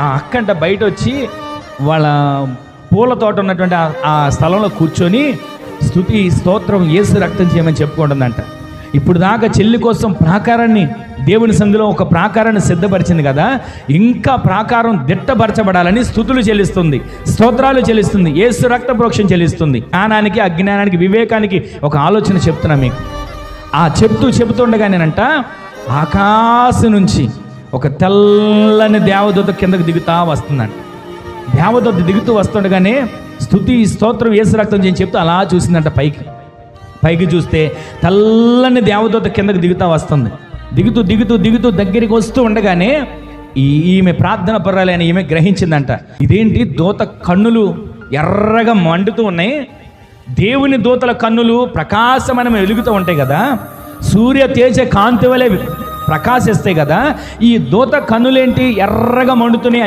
ఆ అక్కంట బయట వచ్చి వాళ్ళ పూల తోట ఉన్నటువంటి ఆ- స్థలంలో కూర్చొని స్థుతి స్తోత్రం ఏసు రక్తం చేయమని చెప్పుకుంటుందంట. ఇప్పుడు దాకా చెల్లి కోసం ప్రాకారాన్ని దేవుని సందులో ఒక ప్రాకారాన్ని సిద్ధపరిచింది కదా ఇంకా ప్రాకారం దిట్టపరచబడాలని స్థుతులు చెల్లిస్తుంది స్తోత్రాలు చెల్లిస్తుంది ఏసు రక్త ప్రోక్షం చెల్లిస్తుంది. జ్ఞానానికి అజ్ఞానానికి వివేకానికి ఒక ఆలోచన చెప్తున్నా మీకు. ఆ చెప్తూ చెబుతుండగానేనంట ఆకాశం నుంచి ఒక తెల్లని దేవదూత కిందకు దిగుతా వస్తుందంట. దేవదూత దిగుతూ వస్తుండగానే స్థుతి స్తోత్రం ఏసు రక్తం చేయని చెప్తూ అలా చూసిందంట పైకి. పైకి చూస్తే తెల్లని దేవదూత కిందకు దిగుతా వస్తుంది. దిగుతూ దిగుతూ దిగుతూ దగ్గరికి వస్తూ ఉండగానే ఈ ఈమె ప్రార్థన పర్రాలని ఈమె గ్రహించిందంట. ఇదేంటి? దూత కన్నులు ఎర్రగా మండుతూ ఉన్నాయి. దేవుని దూతల కన్నులు ప్రకాశమనం వెలుగుతూ ఉంటాయి కదా. సూర్య తేజ కాంతి వలె ప్రకాశిస్తాయి కదా ఈ దూత కన్నులేంటి ఎర్రగా మండుతున్నాయి